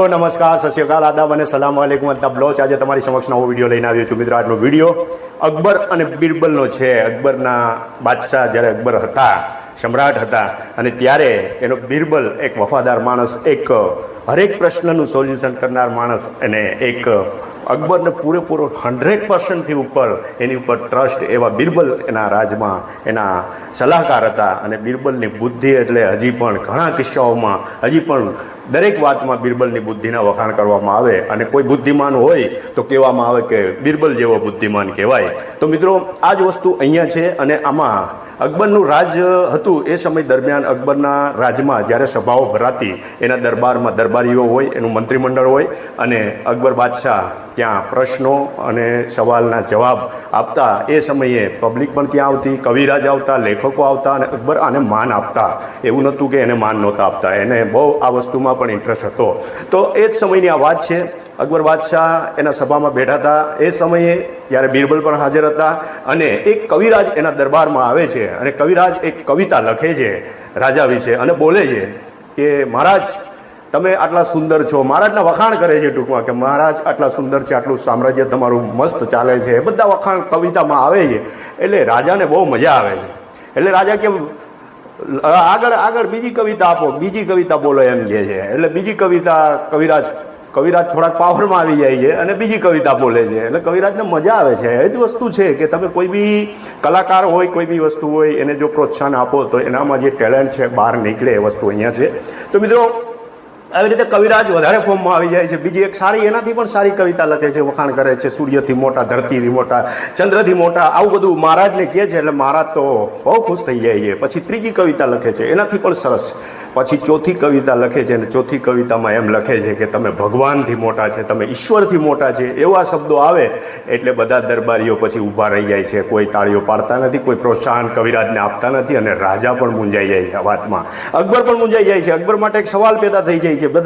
તો નમસ્કાર, સત શ્રી આદાબ અને સલામ વાલેકુમ અદબ બ્લોચ. આજે તમારી સમક્ષ નવો વીડિયો લઈને આવ્યો છું મિત્રો. આજનો વીડિયો અકબર અને બિરબલનો છે. અકબરના બાદશાહ જ્યારે અકબર હતા, સમ્રાટ હતા, અને ત્યારે એનો બિરબલ એક વફાદાર માણસ, એક, હરેક પ્રશ્નનું સોલ્યુશન કરનાર માણસ અને એક અકબરને પૂરેપૂરો હંડ્રેડ પર્સન્ટથી ઉપર એની ઉપર ટ્રસ્ટ એવા બિરબલ એના રાજમાં એના સલાહકાર હતા. અને બિરબલની બુદ્ધિ એટલે હજી પણ ઘણા કિસ્સાઓમાં હજી પણ દરેક વાતમાં બિરબલની બુદ્ધિના વખાણ કરવામાં આવે અને કોઈ બુદ્ધિમાન હોય તો કહેવામાં આવે કે બિરબલ જેવો બુદ્ધિમાન કહેવાય. તો મિત્રો, આ જ વસ્તુ અહીંયા છે અને આમાં અકબરનું રાજ હતું એ સમય દરમિયાન અકબરના રાજમાં જ્યારે સભાઓ ભરાતી, એના દરબારમાં દરબારીઓ હોય, એનું મંત્રીમંડળ હોય અને અકબર બાદશાહ ત્યાં પ્રશ્નો અને સવાલના જવાબ આપતા. એ સમયે પબ્લિક પણ ત્યાં આવતી, કવિરાજ આવતા, લેખકો આવતા અને અકબર આને માન આપતા. એવું નહોતું કે એને માન નહોતા આપતા. એને બહુ આ વસ્તુમાં પણ ઇન્ટરેસ્ટ હતો. તો એ જ સમયની આ વાત છે. અકબર બાદશાહ એના સભામાં બેઠા હતા. એ સમયે ત્યારે બિરબલ પણ હાજર હતા અને એક કવિરાજ એના દરબારમાં આવે છે અને કવિરાજ એક કવિતા લખે છે રાજા વિશે અને બોલે છે કે, મહારાજ, તમે આટલા સુંદર છો. મહારાજના વખાણ કરે છે ટૂંકમાં કે, મહારાજ, આટલા સુંદર છે, આટલું સામ્રાજ્ય તમારું મસ્ત ચાલે છે. એ બધા વખાણ કવિતામાં આવે છે. એટલે રાજાને બહુ મજા આવે છે. એટલે રાજા કેમ આગળ આગળ બીજી કવિતા આપો. બીજી કવિતા બોલો એમ જે છે. એટલે બીજી કવિતા કવિરાજ કવિરાજ થોડાક પાવરમાં આવી જાય છે અને બીજી કવિતા બોલે છે. એટલે કવિરાજને મજા આવે છે. એ જ વસ્તુ છે કે તમે કોઈ બી કલાકાર હોય, કોઈ બી વસ્તુ હોય, એને જો પ્રોત્સાહન આપો તો એનામાં જે ટેલેન્ટ છે બહાર નીકળે એ વસ્તુ અહીંયા છે. તો મિત્રો આવી રીતે કવિરાજ વધારે ફોર્મમાં આવી જાય છે. બીજી એક સારી એનાથી પણ સારી કવિતા લખે છે, વખાણ કરે છે, સૂર્યથી મોટા, ધરતીથી મોટા, ચંદ્રથી મોટા, આવું બધું મહારાજને કહે છે, એટલે મહારાજ તો બહુ ખુશ થઈ જાય છે. પછી ત્રીજી કવિતા લખે છે. એનાથી પણ સરસ. પછી ચોથી કવિતા લખે છે અને ચોથી કવિતામાં એમ લખે છે કે તમે ભગવાનથી મોટા છે, તમે ઈશ્વરથી મોટા છે, એવા શબ્દો આવે એટલે બધા દરબારીઓ પછી ઊભા રહી જાય છે. કોઈ તાળીઓ પાડતા નથી, કોઈ પ્રોત્સાહન કવિરાજને આપતા નથી અને રાજા પણ મૂંઝાઈ જાય છે વાતમાં. અકબર પણ મૂંઝાઈ જાય છે. અકબર માટે એક સવાલ પેદા થઈ જાય છે. બધા